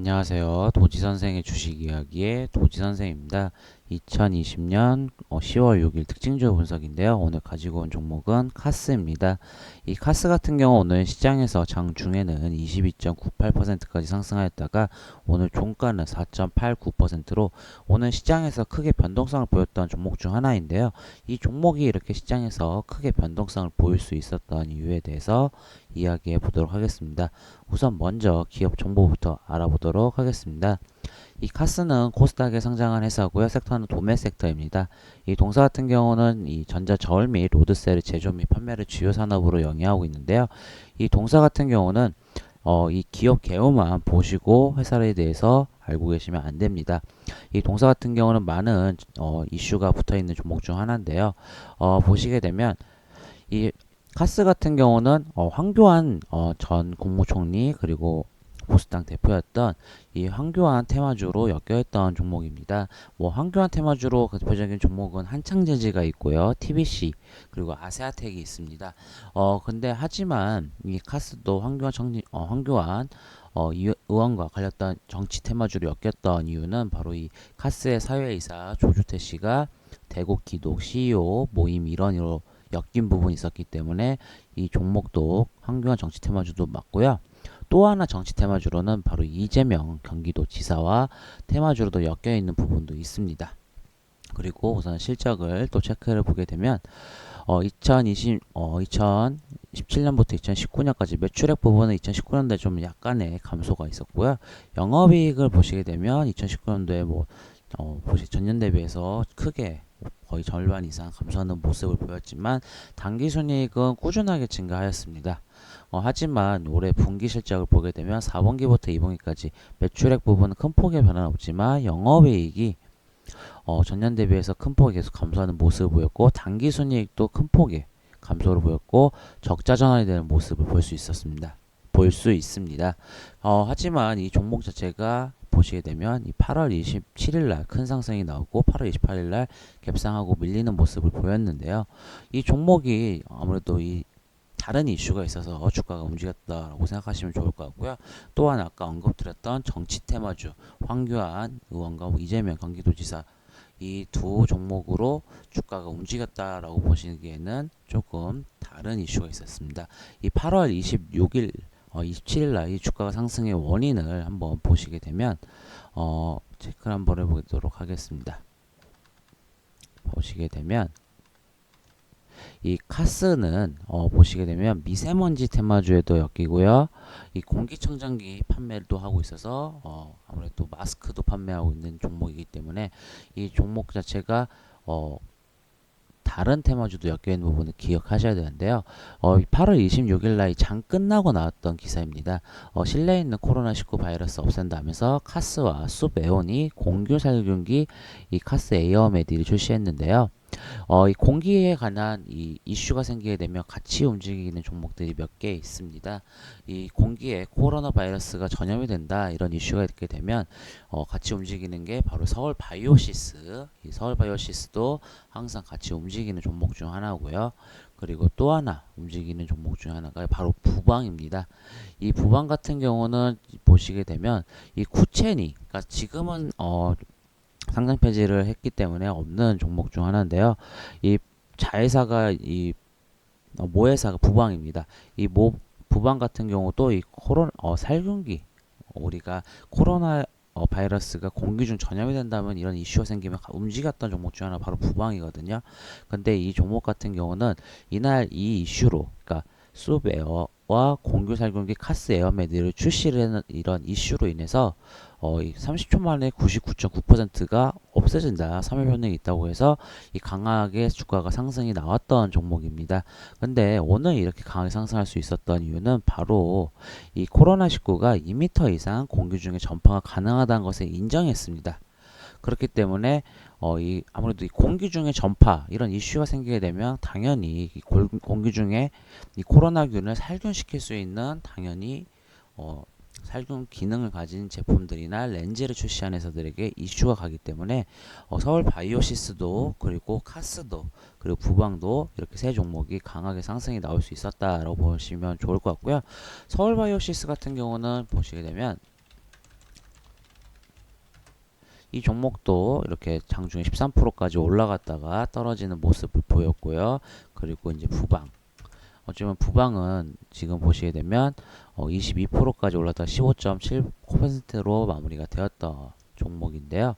안녕하세요. 도지 선생의 주식 이야기의 도지 선생입니다. 2020년 10월 6일 특징주 분석인데요. 오늘 가지고 온 종목은 카스입니다. 이 카스 같은 경우 오늘 시장에서 장중에는 22.98%까지 상승하였다가 오늘 종가는 4.89%로 오늘 시장에서 크게 변동성을 보였던 종목 중 하나인데요. 이 종목이 이렇게 시장에서 크게 변동성을 보일 수 있었던 이유에 대해서 이야기해 보도록 하겠습니다. 우선 먼저 기업 정보부터 알아보도록 하겠습니다. 이 카스는 코스닥에 상장한 회사고요. 섹터는 도매 섹터입니다. 이 동사 같은 경우는 이 전자 저울 및 로드셀의 제조 및 판매를 주요 산업으로 영위하고 있는데요. 이 동사 같은 경우는 어, 이 기업 개요만 보시고 회사에 대해서 알고 계시면 안 됩니다. 이 동사 같은 경우는 많은 어, 이슈가 붙어 있는 종목 중 하나인데요. 어, 보시게 되면 이 카스 같은 경우는 어, 황교안 어, 전 국무총리 그리고 보수당 대표였던 이 황교안 테마주로 엮여있던 종목입니다. 뭐 황교안 테마주로 그 대표적인 종목은 한창제지가 있고요, TBC 그리고 아세아텍이 있습니다. 어 근데 하지만 이 카스도 황교안 정리, 어, 황교안 어, 이 의원과 관련된 정치 테마주로 엮였던 이유는 바로 이 카스의 사회이사 조주태 씨가 대곡 기독 CEO 모임 일원으로 엮인 부분이 있었기 때문에 이 종목도 황교안 정치 테마주도 맞고요. 또 하나 정치 테마주로는 바로 이재명 경기도 지사와 테마주로도 엮여 있는 부분도 있습니다. 그리고 우선 실적을 또 체크를 보게 되면 어, 2020, 어, 2017년부터 2019년까지 매출액 부분은 2019년도에 좀 약간의 감소가 있었고요. 영업이익을 보시게 되면 2019년도에 뭐 어, 보시 전년 대비해서 크게 거의 절반 이상 감소하는 모습을 보였지만 당기순이익은 꾸준하게 증가하였습니다. 어, 하지만 올해 분기 실적을 보게 되면 4분기부터 2분기까지 매출액 부분은 큰 폭의 변화는 없지만 영업이익이 어, 전년 대비해서 큰 폭이 계속 감소하는 모습을 보였고 당기순이익도 큰 폭의 감소를 보였고 적자 전환이 되는 모습을 볼 수 있었습니다. 볼 수 있습니다. 어, 하지만 이 종목 자체가 보시게 되면 이 8월 27일 날 큰 상승이 나오고 8월 28일 날 갭상하고 밀리는 모습을 보였는데요. 이 종목이 아무래도 이 다른 이슈가 있어서 주가가 움직였다라고 생각하시면 좋을 것 같고요. 또한 아까 언급드렸던 정치 테마주 황교안 의원과 이재명 경기도지사 이 두 종목으로 주가가 움직였다라고 보시기에는 조금 다른 이슈가 있었습니다. 이 8월 26일 어, 27일 날 이 주가가 상승의 원인을 한번 보시게 되면 어, 체크를 한번 해보도록 하겠습니다. 보시게 되면 이 카스는 어, 보시게 되면 미세먼지 테마주에도 엮이고요. 이 공기청정기 판매도 하고 있어서 어, 아무래도 마스크도 판매하고 있는 종목이기 때문에 이 종목 자체가 어, 다른 테마주도 엮여 있는 부분을 기억하셔야 되는데요. 어, 8월 26일 날 장 끝나고 나왔던 기사입니다. 어, 실내에 있는 코로나19 바이러스 없앤다면서 카스와 숲에온이 공규 살균기 이 카스 에어메디를 출시했는데요. 어, 이 공기에 관한 이 이슈가 생기게 되면 같이 움직이는 종목들이 몇 개 있습니다. 이 공기에 코로나 바이러스가 전염이 된다 이런 이슈가 있게 되면 어, 같이 움직이는 게 바로 서울 바이오시스. 이 서울 바이오시스도 항상 같이 움직이는 종목 중 하나고요. 그리고 또 하나 움직이는 종목 중 하나가 바로 부방입니다. 이 부방 같은 경우는 보시게 되면 이 쿠첸이 그러니까 지금은 어 상장 폐지를 했기 때문에 없는 종목 중 하나인데요. 이 자회사가 이 어, 모회사가 부방입니다. 이 모 부방 같은 경우도 이 코로나 어, 살균기 우리가 코로나 어, 바이러스가 공기 중 전염이 된다면 이런 이슈가 생기면 움직였던 종목 중 하나 바로 부방이거든요. 근데 이 종목 같은 경우는 이날 이 이슈로 그러니까 숲에어 와 공규 살균기 카스 에어메드를 출시를 하는 이런 이슈로 인해서 어, 이 30초 만에 99.9%가 없어진다. 3일 변동이 있다고 해서 이 강하게 주가가 상승이 나왔던 종목입니다. 근데 오늘 이렇게 강하게 상승할 수 있었던 이유는 바로 이 코로나19가 2m 이상 공기 중에 전파가 가능하다는 것을 인정했습니다. 그렇기 때문에 어, 이 아무래도 이 공기 중에 전파 이런 이슈가 생기게 되면 당연히 이 골, 공기 중에 이 코로나균을 살균시킬 수 있는 당연히 어, 살균 기능을 가진 제품들이나 렌즈를 출시한 회사들에게 이슈가 가기 때문에 어, 서울 바이오시스도 그리고 카스도 그리고 부방도 이렇게 세 종목이 강하게 상승이 나올 수 있었다라고 보시면 좋을 것 같고요. 서울 바이오시스 같은 경우는 보시게 되면 이 종목도 이렇게 장중에 13%까지 올라갔다가 떨어지는 모습을 보였고요. 그리고 이제 부방. 어쩌면 부방은 지금 보시게 되면 어, 22%까지 올랐다 15.7%로 마무리가 되었던 종목인데요.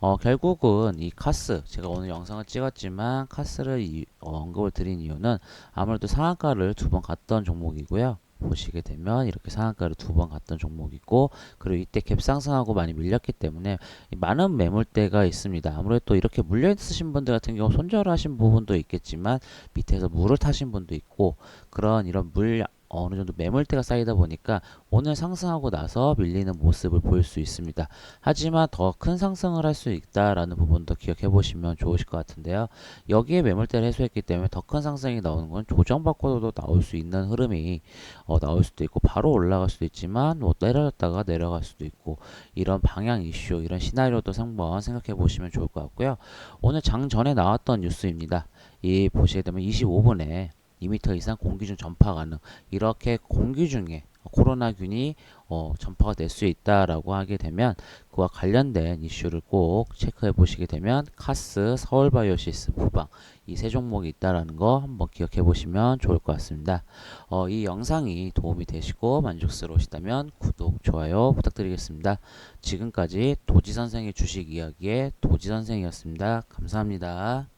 어, 결국은 이 카스 제가 오늘 영상을 찍었지만 카스를 이, 어, 언급을 드린 이유는 아무래도 상한가를 두 번 갔던 종목이고요. 보시게 되면 이렇게 상한가를 두 번 갔던 종목이고 그리고 이때 갭 상승하고 많이 밀렸기 때문에 이 많은 매물대가 있습니다. 아무래도 이렇게 물려 있으신 분들 같은 경우 손절하신 부분도 있겠지만 밑에서 물을 타신 분도 있고 그런 이런 물 어느 정도 매물대가 쌓이다 보니까 오늘 상승하고 나서 밀리는 모습을 보일 수 있습니다. 하지만 더 큰 상승을 할 수 있다라는 부분도 기억해 보시면 좋으실 것 같은데요. 여기에 매물대를 해소했기 때문에 더 큰 상승이 나오는 건 조정받고도 나올 수 있는 흐름이 어, 나올 수도 있고 바로 올라갈 수도 있지만 뭐 내려졌다가 내려갈 수도 있고 이런 방향 이슈 이런 시나리오도 한번 생각해 보시면 좋을 것 같고요. 오늘 장 전에 나왔던 뉴스입니다. 이 보시게 되면 25분에 2m 이상 공기 중 전파 가능 이렇게 공기 중에 코로나균이 어, 전파가 될 수 있다라고 하게 되면 그와 관련된 이슈를 꼭 체크해 보시게 되면 카스, 서울바이오시스, 부방 이 세 종목이 있다라는 거 한번 기억해 보시면 좋을 것 같습니다. 어, 이 영상이 도움이 되시고 만족스러우시다면 구독, 좋아요 부탁드리겠습니다. 지금까지 도지 선생의 주식 이야기의 도지 선생이었습니다. 감사합니다.